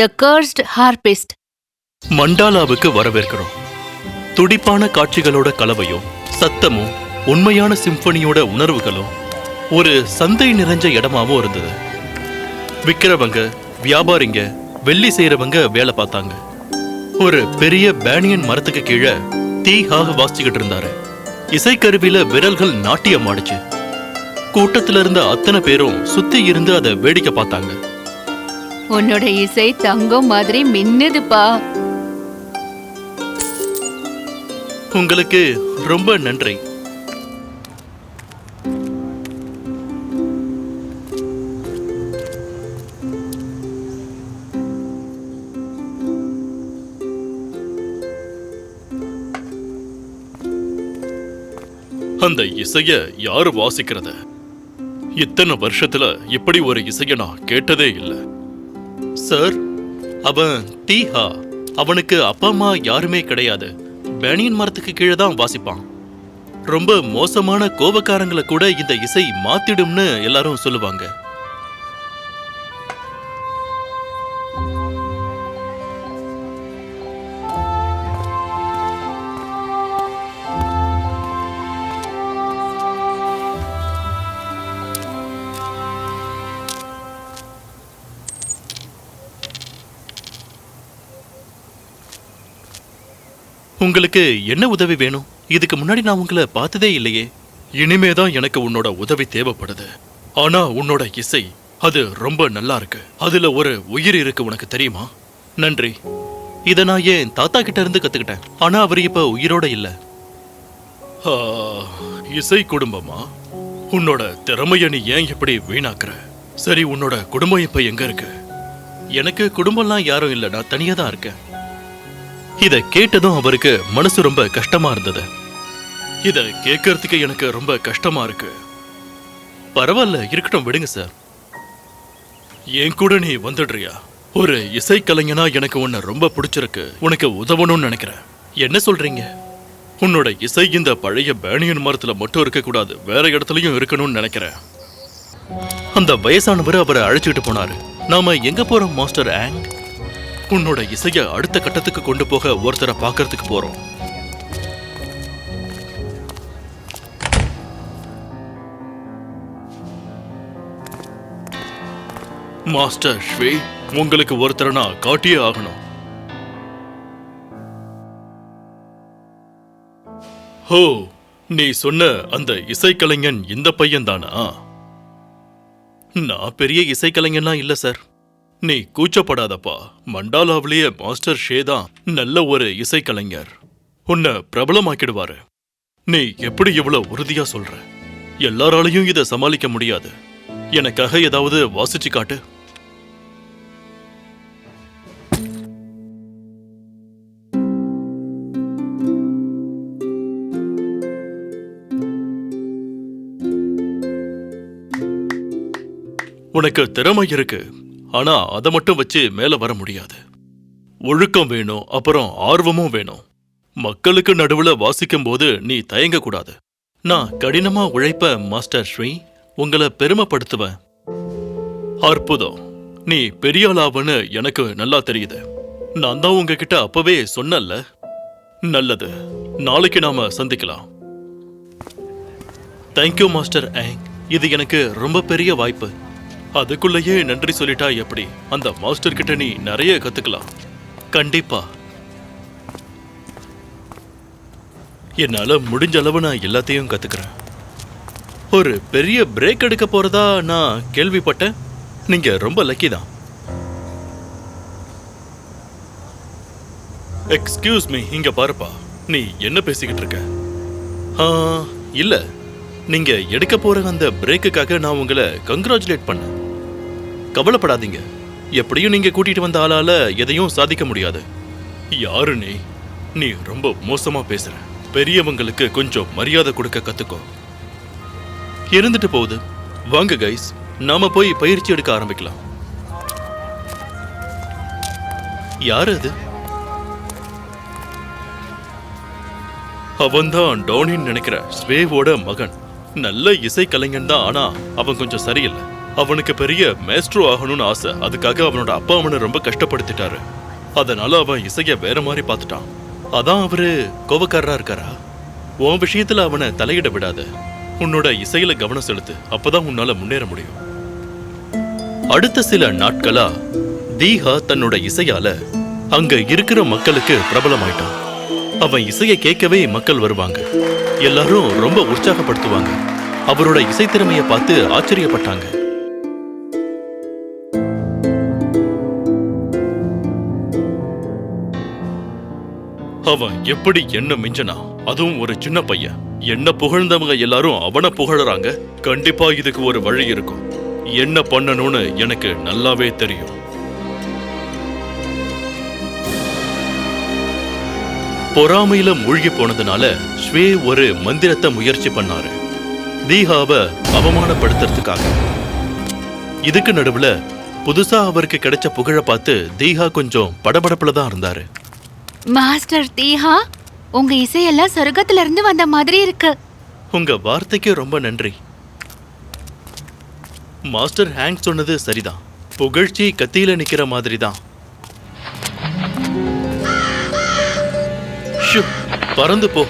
த cursed ஹார்பிஸ்ட் மண்டாலாவுக்கு வரவேற்கிறோம். துடிப்பான காட்சிகளோட கலவையும் சத்தமும் உண்மையான சிம்பனியோட உணர்வுகளும் ஒரு சந்தை நிறைஞ்ச இடமாவும் இருந்தது. விற்கிறவங்க வியாபாரிங்க வெள்ளி செய்யறவங்க வேலை பார்த்தாங்க. ஒரு பெரிய பேனியன் மரத்துக்கு கீழே தீஹாக வாசிச்சுக்கிட்டு இருந்தாரு. இசைக்கருவியில விரல்கள் நாட்டியம் ஆடுச்சு கூட்டத்துல இருந்த அத்தனை பேரும் சுத்தி இருந்து அதை வேடிக்கை பார்த்தாங்க. உன்னோட இசை தங்கம் மாதிரி மின்னுதுப்பா. உங்களுக்கு ரொம்ப நன்றி. அந்த இசைய யாரு வாசிக்கிறது? இத்தனை வருஷத்துல இப்படி ஒரு இசைய நான் கேட்டதே இல்லை. சார் அவன் தீஹா அவனுக்கு அப்பா அம்மா யாருமே கிடையாது. பேனியன் மரத்துக்கு கீழே தான் வாசிப்பான். ரொம்ப மோசமான கோபக்காரங்களை கூட இந்த இசை மாத்திடும்னு எல்லாரும் சொல்லுவாங்க. உங்களுக்கு என்ன உதவி வேணும்? இதுக்கு முன்னாடி நான் உங்களை பார்த்ததே இல்லையே. இனிமே தான் எனக்கு உன்னோட உதவி தேவைப்படுது. ஆனா உன்னோட இசை அது ரொம்ப நல்லா இருக்கு. அதுல ஒரு உயிர் இருக்கு உனக்கு தெரியுமா? நன்றி. இதை நான் என் தாத்தா கிட்ட இருந்து கத்துக்கிட்டேன்? ஆனா அவர் இப்ப உயிரோட இல்ல. ஆ, இசை குடும்பமா? உன்னோட திறமைய நீ ஏன் இப்படி வீணாக்குற? சரி உன்னோட குடும்பம் இப்ப எங்க இருக்கு? எனக்கு குடும்பம்லாம் யாரும் இல்லை. நான் தனியா தான் இருக்கேன். இத கேட்டதும் அவருக்கு மனசு ரொம்ப கஷ்டமா இருந்தது. இத கேட்கறதுக்கு எனக்கு ரொம்ப கஷ்டமா இருக்கு. பரவாயில்ல இருக்கட்டும் விடுங்க சார். என் கூட நீ வந்துடுறியா? ஒரு இசைக்கலைஞனா எனக்கு உன்னை ரொம்ப பிடிச்சிருக்கு. உனக்கு உதவணும்னு நினைக்கிறேன். என்ன சொல்றீங்க? உன்னோட இசை இந்த பழைய பேனியன் மரத்துல மட்டும் இருக்க கூடாது. வேற இடத்துலயும் இருக்கணும்னு நினைக்கிறேன். அந்த வயசானவர் அவரை அழைச்சிட்டு போனாரு. நாம எங்க போறோம் மாஸ்டர் ஆங்? உன்னோட இசைய அடுத்த கட்டத்துக்கு கொண்டு போக ஒருத்தரை பார்க்கறதுக்கு போறோம். மாஸ்டர் ஸ்வே உங்களுக்கு ஒருத்தரை நான் காட்டியே ஆகணும். ஹோ நீ சொன்ன அந்த இசைக்கலைஞன் இந்த பையன் தானா நான் பெரிய இசைக்கலைஞன்லாம் இல்ல சார். நீ கூச்சப்படாதப்பா. மண்டாலாவிலேயே மாஸ்டர் ஷே தான் நல்ல ஒரு இசைக்கலைஞர். உன்னை பிரபலமாக்கிடுவாரு. நீ எப்படி இவ்வளவு உறுதியா சொல்ற? எல்லாராலையும் இதை சமாளிக்க முடியாது. எனக்காக ஏதாவது வாசிச்சு காட்டு. உனக்கு திறமை இருக்கு. ஆனா அதை மட்டும் வச்சு மேல வர முடியாது. ஒழுக்கம் வேணும் அப்புறம் ஆர்வமும் வேணும். மக்களுக்கு நடுவுல வாசிக்கும் போது நீ தயங்க கூடாது. நான் கடினமா உழைப்ப மாஸ்டர் ஸ்ரீ உங்களை பெருமைப்படுத்துவேன். அற்புதம். நீ பெரிய ஆளாவன்னு எனக்கு நல்லா தெரியுது. நான் தான் உங்ககிட்ட அப்பவே சொன்னல்ல நல்லது. நாளைக்கு நாம சந்திக்கலாம். தேங்க்யூ மாஸ்டர் ஆங் இது எனக்கு ரொம்ப பெரிய வாய்ப்பு. அதுக்குள்ளேயே நன்றி சொல்லிட்டா எப்படி? அந்த மாஸ்டர் கிட்ட நீ நிறைய கத்துக்கலாம். கண்டிப்பா. என்னால முடிஞ்ச அளவு நான் எல்லாத்தையும் கத்துக்கிறேன். ஒரு பெரிய பிரேக் எடுக்க போறதா நான் கேள்விப்பட்டேன். நீங்க ரொம்ப லக்கி தான். எக்ஸ்கியூஸ் மீ இங்க பாருப்பா. நீ என்ன பேசிக்கிட்டு இருக்க? ஆ, இல்ல. நீங்க எடுக்க போற அந்த பிரேக்குக்காக நான் உங்களை கங்க்ராச்சுலேட் பண்ணேன். கவலைப்படாதீங்க. எப்படியும் நீங்க கூட்டிட்டு வந்த ஆளால எதையும் சாதிக்க முடியாது. யாரு நீ? நீ ரொம்ப மோசமா பேசுற. பெரியவங்களுக்கு கொஞ்சம் மரியாதை கொடுக்க கத்துக்கோ. இருந்துட்டு போகுது. வாங்க கைஸ் நாம போய் பயிற்சி எடுக்க ஆரம்பிக்கலாம். யாரு அது? அவன்தான் டோனின்னு நினைக்கிற ஸ்வேவோட மகன். நல்ல இசை கலைஞன் தான் ஆனா அவன் கொஞ்சம் சரியில்லை. அவனுக்கு பெரிய மேஸ்ட்ரோ ஆகணும்னு ஆசை. அதுக்காக அவனோட அப்பா அவனை ரொம்ப கஷ்டப்படுத்திட்டாரு. அதனால அவன் இசைய வேற மாதிரி பார்த்துட்டான். அதான் அவரு கோபக்காரரா இருக்காரா? உன் விஷயத்துல அவனை தலையிட விடாத. உன்னோட இசையில கவனம் செலுத்து. அப்பதான் உன்னால முன்னேற முடியும். அடுத்த சில நாட்களா தீஹா தன்னோட இசையால அங்க இருக்கிற மக்களுக்கு பிரபலமாயிட்டான். அவன் இசையை கேட்கவே மக்கள் வருவாங்க. எல்லாரும் ரொம்ப உற்சாகப்படுத்துவாங்க. அவரோட இசைத்திறமையை பார்த்து ஆச்சரியப்பட்டாங்க. அவன் எப்படி என்ன மிஞ்சனா அதுவும் ஒரு சின்ன பையன். என்ன புகழ்ந்தவங்க எல்லாரும் அவனை புகழறாங்க. கண்டிப்பா இதுக்கு ஒரு வழி இருக்கும். என்ன பண்ணணும்னு எனக்கு நல்லாவே தெரியும். பொறாமையில மூழ்கி போனதுனால ஸ்வே ஒரு மந்திரத்தை முயற்சி பண்ணாரு. தீஹாவை அவமானப்படுத்துறதுக்காக. இதுக்கு நடுவுல புதுசா அவருக்கு கிடைச்ச புகழ பார்த்து தீஹா கொஞ்சம் படபடப்புல தான் இருந்தாரு. மாஸ்டர் தீஹா உங்க இசையெல்லாம் சொர்க்கத்துல இருந்து வந்த மாதிரி இருக்கு. உங்க வார்த்தைக்கு ரொம்ப நன்றி. மாஸ்டர் ஹேங் சொன்னது சரிதான். புகழ்ச்சி கத்தியில நிக்கிற மாதிரி தான் ஷு, பறந்து போ.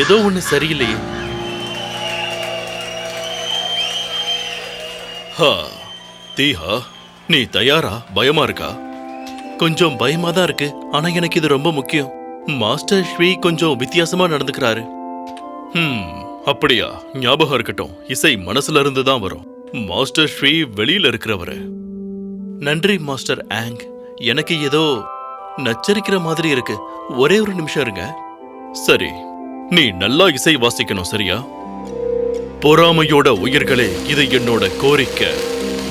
ஏதோ ஒண்ணு சரியில்லையே. ஹா தீஹா நீ தயாரா? பயமா இருக்கா? கொஞ்சம் பயமா தான் இருக்கு. ஆனா எனக்கு இது ரொம்ப முக்கியம். மாஸ்டர் ஸ்ரீ கொஞ்சம் வித்தியாசமா நடந்துக்கிறாரு. ம் அப்படியா? ஞாபகம் இருக்கட்டும். இசை மனசுல இருந்து தான் வரும். மாஸ்டர் ஸ்ரீ வெளியில இருக்கிறவரு. நன்றி மாஸ்டர் ஆங். எனக்கு ஏதோ நச்சரிக்கிற மாதிரி இருக்கு. ஒரே ஒரு நிமிஷம் இருங்க. சரி. நீ நல்லா இசை வாசிக்கணும் சரியா? பொறாமையோட உயிர்களே இது என்னோட கோரிக்கை.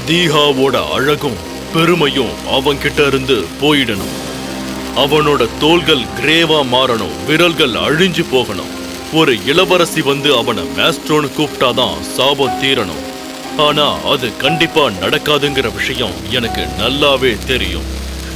தீஹாவோட அழகும் பெருமையும் அவன்கிட்ட இருந்து போயிடணும். அவனோட தோள்கள் கிரேவா மாறணும் விரல்கள் அழிஞ்சு போகணும். ஒரு இளவரசி வந்து அவனை மேஸ்ட்ரோன்னு கூப்பிட்டாதான் சாபம் தீரணும். ஆனா அது கண்டிப்பா நடக்காதுங்கிற விஷயம் எனக்கு நல்லாவே தெரியும்.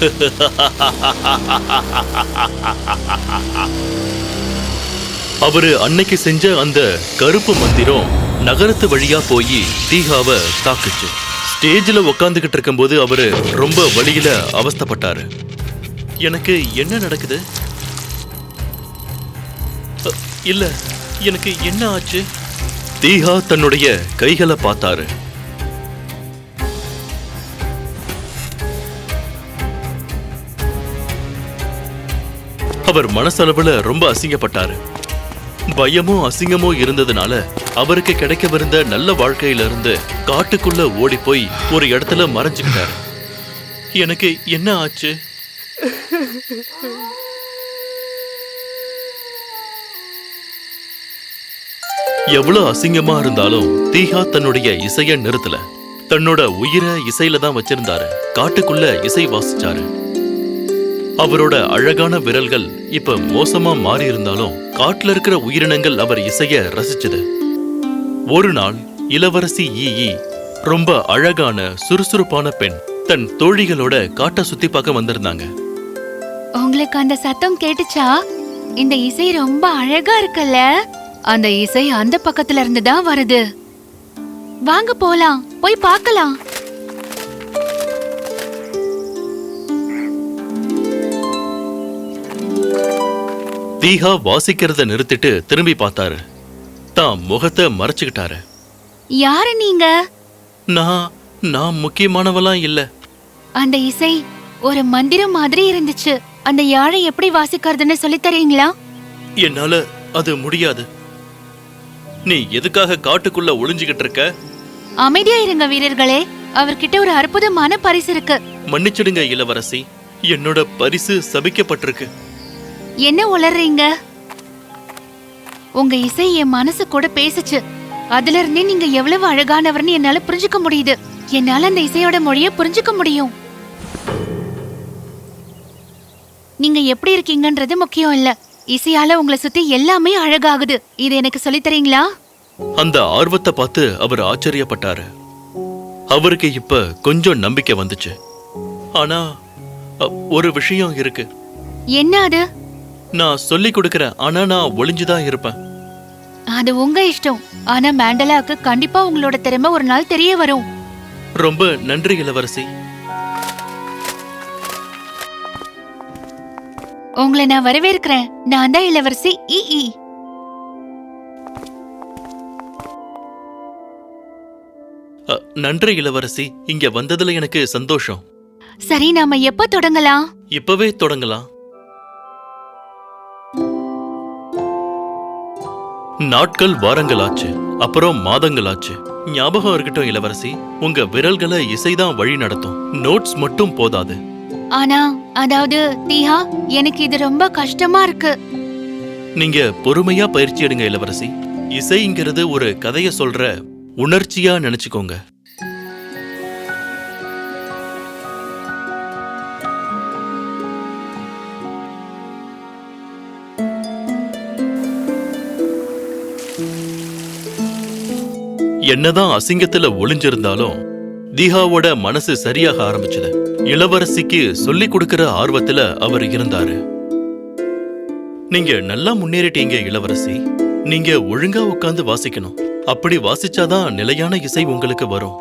அவரு அன்னைக்கு செஞ்ச அந்த கருப்பு மந்திரம் நகரத்து வழியா போய் தீகாவை தாக்குச்சு. ஸ்டேஜில் உட்காந்துக்கிட்டு இருக்கும்போது அவரு ரொம்ப வழியில அவஸ்தைப்பட்டாரு. எனக்கு என்ன நடக்குது? இல்லை இல்ல எனக்கு என்ன ஆச்சு? தீஹா தன்னுடைய கைகளை பார்த்தாரு. அவர் மனசளவுல ரொம்ப அசிங்கப்பட்டாரு. பயமும் அசிங்கமும் இருந்ததுனால அவருக்கு கிடைக்கவிருந்த நல்ல வாழ்க்கையில இருந்து காட்டுக்குள்ள ஓடி போய் ஒரு இடத்துல மறைஞ்சுக்கிட்டாரு. எனக்கு என்ன ஆச்சு? எவ்வளவு அசிங்கமா இருந்தாலும் தீஹா தன்னுடைய இசைய நிறுத்தல. தன்னோட உயிரை இசையில தான் வச்சிருந்தாரு. காட்டுக்குள்ள இசை வாசிச்சாரு. அவரோட அழகான விரல்கள் இப்ப மோசமா மாறி இருந்தாலும் காட்டுல இருக்கிற உயிரினங்கள் அவர் இசைய ரசிச்சது. ஒரு நாள் இளவரசி ஈ ஈ ரொம்ப அழகான சுறுசுறுப்பான பெண். தன் தோழிகளோட காட்டை சுத்தி பார்க்க வந்திருந்தாங்க. உங்களுக்கு அந்த சத்தம் கேட்டுச்சா? இந்த இசை ரொம்ப அழகா இருக்குல்ல? அந்த இசை அந்த பக்கத்துல இருந்து தான் வருது. வாங்க போலாம் போய் பார்க்கலாம். தீஹா வாசிக்கிறத நிறுத்திட்டு திரும்பி பார்த்தாரு. தான் முகத்தை மறைச்சுக்கிட்டாரு. யாரு நீங்க? நான் நான் முக்கியமானவலாம் இல்ல. அந்த இசை ஒரு மந்திரம் மாதிரி இருந்துச்சு. அந்த யாழை எப்படி வாசிக்கிறதுன்னு சொல்லித் தரீங்களா? என்னால அது முடியாது. நீ எதுக்காக காட்டுக்குள்ள ஒளிஞ்சுகிட்டு இருக்க? அமைதியா இருங்க வீரர்களே. அவர்கிட்ட ஒரு அற்புதமான பரிசு இருக்கு. மன்னிச்சிடுங்க இளவரசி. என்னோட பரிசு சபிக்கப்பட்டிருக்கு. என்ன உளறீங்க? உங்க இசை என் மனசு கூட பேசுச்சு. அதுல இருந்தே நீங்க எவ்வளவு அழகானவர்னு என்னால புரிஞ்சுக்க முடியுது. என்னால அந்த இசையோட மொழிய புரிஞ்சுக்க முடியும். நீங்க எப்படி இருக்கீங்கன்றது முக்கியம் இல்ல. இசையால உங்களை சுத்தி எல்லாமே அழகாகுது. இது எனக்கு சொல்லித் தரீங்களா? அந்த ஆர்வத்தை பார்த்து அவர் ஆச்சரியப்பட்டாரு. அவருக்கு இப்ப கொஞ்சம் நம்பிக்கை வந்துச்சு. ஆனா ஒரு விஷயம் இருக்கு. என்ன அது? நான் சொல்லி கொடுக்கறேன் ஆனா நான் ஒளிஞ்சுதான் இருப்பேன். அது உங்க இஷ்டம். ஆனா மேண்டலாக்கு கண்டிப்பா உங்களோட திறமை ஒரு நாள் தெரிய வரும். ரொம்ப நன்றி இளவரசி. உங்களை நான் வரவேற்கிறேன். நான் தான் இளவரசி இ இ. அ, நன்றி இளவரசி. இங்க வந்ததுல எனக்கு சந்தோஷம். சரி நாம எப்ப தொடங்கலாம்? இப்பவே தொடங்கலாம். நாட்கள் வாரங்கள் ஆச்சு அப்புறம் மாதங்கள் ஆச்சு ஞாபகம் இருக்கட்டும் இளவரசி. உங்க விரல்களை இசைதான் வழி நடத்தும். நோட்ஸ் மட்டும் போதாது. ஆனா அதாவது தீஹா எனக்கு இது ரொம்ப கஷ்டமா இருக்கு. நீங்க பொறுமையா பயிற்சி எடுங்க இளவரசி. இசைங்கிறது ஒரு கதைய சொல்ற உணர்ச்சியா நினைச்சுக்கோங்க. என்னதான் அசிங்கத்துல ஒளிஞ்சிருந்தாலும் தீஹாவோட மனசு சரியாக ஆரம்பிச்சது. இளவரசிக்கு சொல்லிக் கொடுக்கிற ஆர்வத்துல அவர் இருந்தாரு. நீங்க நல்லா முன்னேறிட்டீங்க இளவரசி. நீங்க ஒழுங்கா உட்கார்ந்து வாசிக்கணும். அப்படி வாசிச்சாதான் நிலையான இசை உங்களுக்கு வரும்.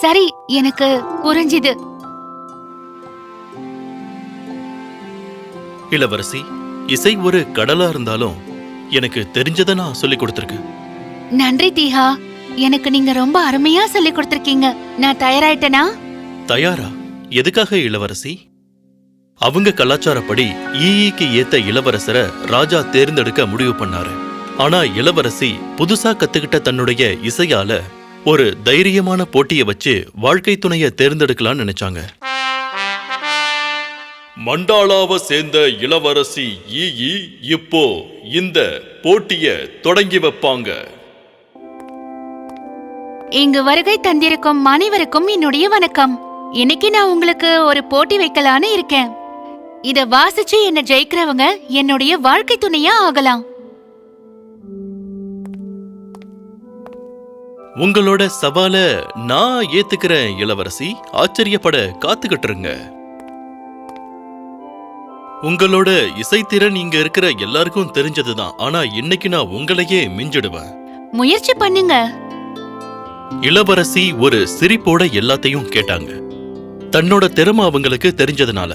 சரி எனக்கு புரிஞ்சுது. இளவரசி இசை ஒரு கடலா இருந்தாலும் எனக்கு தெரிஞ்சதை நான் சொல்லி கொடுத்துருக்கேன். நன்றி தீஹா. எனக்கு நீங்க ரொம்ப அருமையா சொல்லி கொடுத்திருக்கீங்க. நான் தயாராயிட்டனா? தயாரா? எதுக்காக இளவரசி? அவங்க கலாச்சாரப்படி ஈஇக்கு ஏத்த இளவரசரை ராஜா தேர்ந்தெடுக்க முடிவு பண்ணாரு. ஆனா இளவரசி புதுசா கத்துக்கிட்ட தன்னுடைய இசையால ஒரு தைரியமான போட்டியை வச்சு வாழ்க்கை துணைய தேர்ந்தெடுக்கலாம்னு நினைச்சாங்க. மண்டாலாவை சேர்ந்த இளவரசி ஈஈ இப்போ இந்த போட்டிய தொடங்கி வைப்பாங்க. இங்கு வருகை தந்திருக்கும் அனைவருக்கும் என்னுடைய வணக்கம். இன்னைக்கு நான் உங்களுக்கு ஒரு போட்டி வைக்கலான்னு இருக்கேன். இத வாசிச்சு என்ன ஜெயிக்கிறவங்க என்னுடைய வாழ்க்கை துணையா ஆகலாம். உங்களோட சவால நான் ஏத்துக்கிறேன் இளவரசி. ஆச்சரியப்பட காத்துக்கிட்டு இருங்க உங்களோட இசைத்திறன் இங்க இருக்கிற எல்லாருக்கும் தெரிஞ்சதுதான். ஆனா இன்னைக்கு நான் உங்களையே மிஞ்சிடுவேன். முயற்சி பண்ணுங்க. இளவரசி ஒரு சிரிப்போட எல்லாத்தையும் கேட்டாங்க. தன்னோட திறமை அவங்களுக்கு தெரிஞ்சதுனால.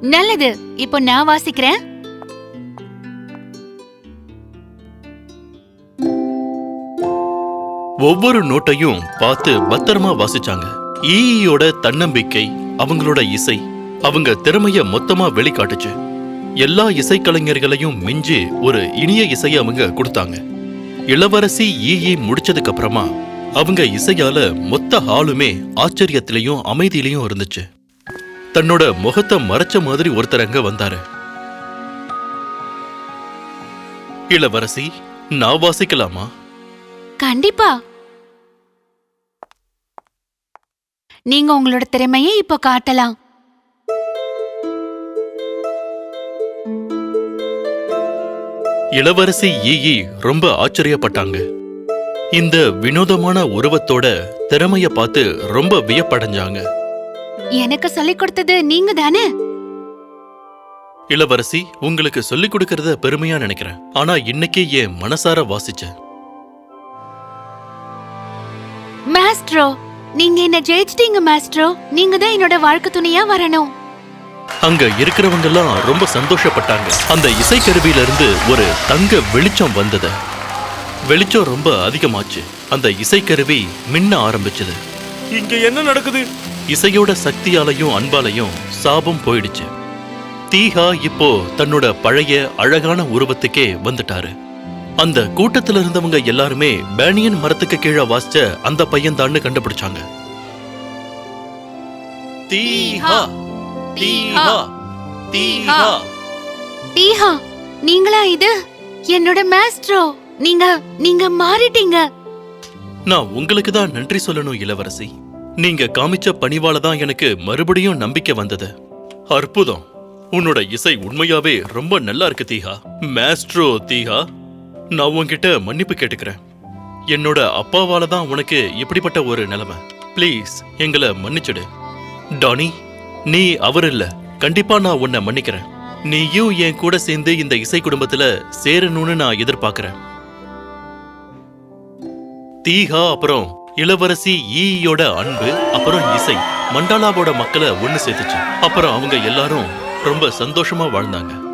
நல்லது. இப்போ நான் வாசிக்கிறேன். ஒவ்வொரு நோட்டையும் பார்த்து பத்திரமா வாசிச்சாங்க. ஈயோட தன்னம்பிக்கை அவங்களோட இசை அவங்க திறமைய மொத்தமா வெளிக்காட்டுச்சு. எல்லா இசைக்கலைஞர்களையும் மிஞ்சி ஒரு இனிய இசையை அவங்க கொடுத்தாங்க. இளவரசி ஈ முடிச்சதுக்கு அப்புறமா அவங்க இசையால மொத்த ஹாலுமே ஆச்சரியத்திலையும் அமைதியிலையும் இருந்துச்சு. தன்னோட முகத்தை மறைச்ச மாதிரி ஒருத்தர் அங்க வந்தாரு. இளவரசி நான் வாசிக்கலாமா? கண்டிப்பா. நீங்க உங்களோட திறமையை இப்போ காட்டலாம். இளவரசி ஈ ரொம்ப ஆச்சரியப்பட்டாங்க. இந்த வினோதமான உருவத்தோட திறமைய பார்த்து ரொம்ப வியப்படைஞ்சாங்க. எனக்கு சொல்லிக் கொடுத்தது நீங்க தானே? இளவரசி உங்களுக்கு சொல்லிக் கொடுக்கறத பெருமையா நினைக்கிறேன். ஆனா இன்னைக்கு என் மனசார வாசிச்சேன் மாஸ்ட்ரோ நீங்க என்ன ஜெயிச்சிட்டீங்க மாஸ்ட்ரோ நீங்க தான் என்னோட வாழ்க்கை துணையா வரணும். அங்க இருக்கிறவங்க எல்லாம் ரொம்ப சந்தோஷப்பட்டாங்க. அந்த இசைக்கருவியில இருந்து ஒரு தங்க வெளிச்சம் வந்தது. வெளிச்சம் ரொம்ப அதிகமாச்சு. அந்த இசைக்கருவி மின்ன ஆரம்பிச்சது. இங்க என்ன நடக்குது? இசையோட சக்தியாலையும் அன்பாலையும் சாபம் போயிடுச்சு. தீஹா இப்போ தன்னோட பழைய அழகான உருவத்துக்கே வந்துட்டாரு. அந்த கூட்டத்துல இருந்தவங்க எல்லாருமே பேனியன் மரத்துக்கு கீழே வாசிச்ச அந்த பையன் கண்டுபிடிச்சாங்க. தீஹா தீஹா தீஹா. டீஹா நீங்களா இது? என்னோட மாஸ்ட்ரோ. நீங்க நீங்க மாறிட்டீங்க. நான் உங்களுக்கு தான் நன்றி சொல்லணும் இளவரசி. நீங்க காமிச்ச பணிவால தான் எனக்கு மறுபடியும் நம்பிக்கை வந்தது. அற்புதம். உன்னோட இசை உண்மையாவே ரொம்ப நல்லா இருக்கு தீஹா. மேஸ்ட்ரோ தீஹா. நான் உன்கிட்ட மன்னிப்பு கேட்டுக்கிறேன். என்னோட அப்பாவால தான் உனக்கு இப்படிப்பட்ட ஒரு நிலைமை. ப்ளீஸ் எங்களை மன்னிச்சிடு. டானி நீ அவர் இல்ல. கண்டிப்பா நான் உன்னை மன்னிக்கிறேன். நீயும் என் கூட சேர்ந்து இந்த இசை குடும்பத்துல சேரணும்னு நான் எதிர்பார்க்கறேன். தீகா அப்புறம் இளவரசி ஈயோட அன்பு அப்புறம் இசை. மண்டாலாவோட மக்களை ஒண்ணு சேர்த்துச்சு. அப்புறம் அவங்க எல்லாரும் ரொம்ப சந்தோஷமா வாழ்ந்தாங்க.